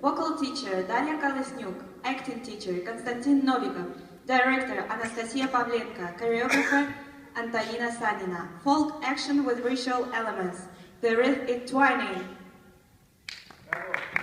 Vocal teacher Daria Kalesnyuk, Acting teacher Konstantin Novikov. Director Anastasia Pavlenka. Choreographer Antonina Sanina. Folk action with visual elements. The rhythm entwining. twining.